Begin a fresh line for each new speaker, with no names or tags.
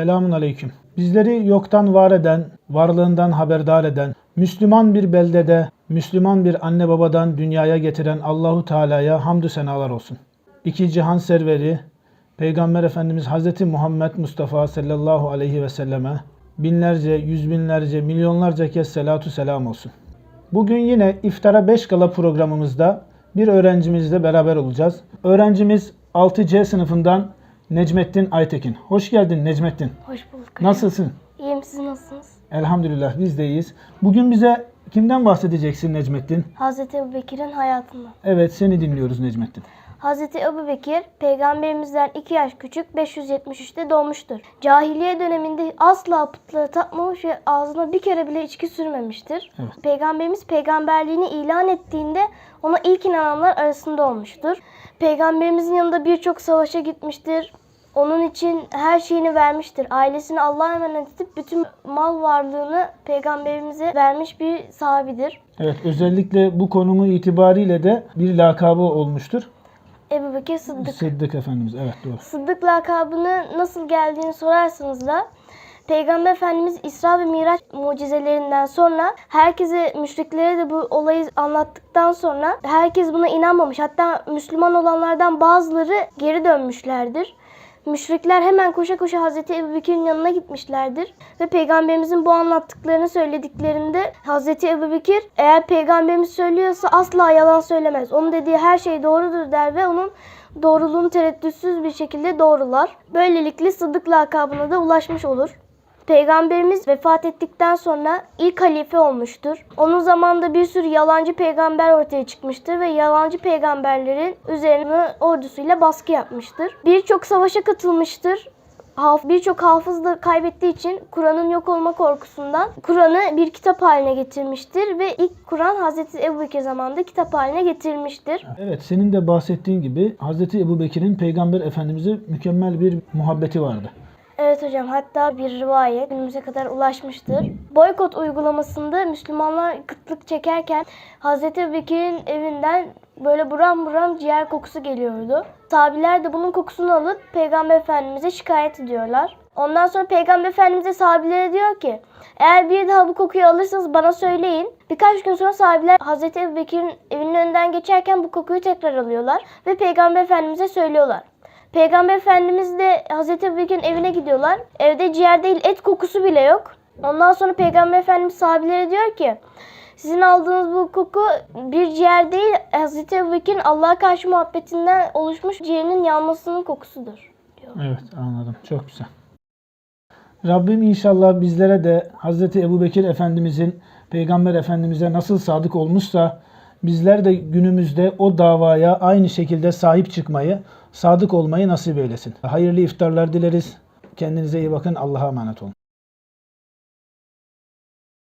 Selamun aleyküm. Bizleri yoktan var eden, varlığından haberdar eden, Müslüman bir beldede, Müslüman bir anne babadan dünyaya getiren Allahu Teala'ya hamdü senalar olsun. İki cihan serveri, Peygamber Efendimiz Hazreti Muhammed Mustafa sallallahu aleyhi ve selleme binlerce, yüz binlerce, milyonlarca kez selatu selam olsun. Bugün yine İftara 5 Gala programımızda bir öğrencimizle beraber olacağız. Öğrencimiz 6C sınıfından Necmettin Aytekin. Hoş geldin Necmettin.
Hoş bulduk. hocam.
Nasılsın?
İyiyim siz nasılsınız?
Elhamdülillah biz de iyiyiz. Bugün bize kimden bahsedeceksin Necmettin?
Hazreti Ebubekir'in hayatından.
Evet seni dinliyoruz Necmettin.
Hazreti Ebubekir peygamberimizden 2 yaş küçük 573'te doğmuştur. Cahiliye döneminde asla putlara tapmamış ve ağzına bir kere bile içki sürmemiştir.
Evet.
Peygamberimiz peygamberliğini ilan ettiğinde ona ilk inananlar arasında olmuştur. Peygamberimizin yanında birçok savaşa gitmiştir. Onun için her şeyini vermiştir. Ailesini Allah'a emanet edip bütün mal varlığını peygamberimize vermiş bir sahabidir.
Evet özellikle bu konumu itibariyle de bir lakabı olmuştur.
Ebu Bekir Sıddık.
Sıddık Efendimiz evet doğru.
Sıddık lakabını nasıl geldiğini sorarsanız da Peygamber Efendimiz İsra ve Miraç mucizelerinden sonra herkese müşriklere de bu olayı anlattıktan sonra herkes buna inanmamış. Hatta Müslüman olanlardan bazıları geri dönmüşlerdir. Müşrikler hemen koşa koşa Hazreti Ebubekir'in yanına gitmişlerdir. Ve Peygamberimizin bu anlattıklarını söylediklerinde Hazreti Ebubekir eğer Peygamberimiz söylüyorsa asla yalan söylemez. Onun dediği her şey doğrudur der ve onun doğruluğunu tereddütsüz bir şekilde doğrular. Böylelikle Sıddık lakabına da ulaşmış olur. Peygamberimiz vefat ettikten sonra ilk halife olmuştur. Onun zamanında bir sürü yalancı peygamber ortaya çıkmıştır ve yalancı peygamberlerin üzerine ordusuyla baskı yapmıştır. Birçok savaşa katılmıştır. Birçok hafız da kaybettiği için Kur'an'ın yok olma korkusundan Kur'an'ı bir kitap haline getirmiştir ve ilk Kur'an Hazreti Ebubekir zamanında kitap haline getirilmiştir.
Evet senin de bahsettiğin gibi Hazreti Ebubekir'in Peygamber Efendimiz'e mükemmel bir muhabbeti vardı.
Evet hocam hatta bir rivayet günümüze kadar ulaşmıştır. Boykot uygulamasında Müslümanlar kıtlık çekerken Hazreti Ebubekir'in evinden böyle buram buram ciğer kokusu geliyordu. Sahabiler de bunun kokusunu alıp Peygamber Efendimiz'e şikayet ediyorlar. Ondan sonra Peygamber Efendimiz'e sahabilere diyor ki eğer bir daha bu kokuyu alırsanız bana söyleyin. Birkaç gün sonra sahabiler Hazreti Ebubekir'in evinin önünden geçerken bu kokuyu tekrar alıyorlar ve Peygamber Efendimiz'e söylüyorlar. Peygamber Efendimiz de Hazreti Ebubekir'in evine gidiyorlar. Evde ciğer değil et kokusu bile yok. Ondan sonra Peygamber Efendimiz sahabilere diyor ki sizin aldığınız bu koku bir ciğer değil Hazreti Ebubekir'in Allah'a karşı muhabbetinden oluşmuş ciğerinin yanmasının kokusudur.
Evet anladım. Çok güzel. Rabbim inşallah bizlere de Hazreti Ebubekir Efendimizin Peygamber Efendimiz'e nasıl sadık olmuşsa bizler de günümüzde o davaya aynı şekilde sahip çıkmayı, sadık olmayı nasip eylesin. Hayırlı iftarlar dileriz. Kendinize iyi bakın. Allah'a emanet olun.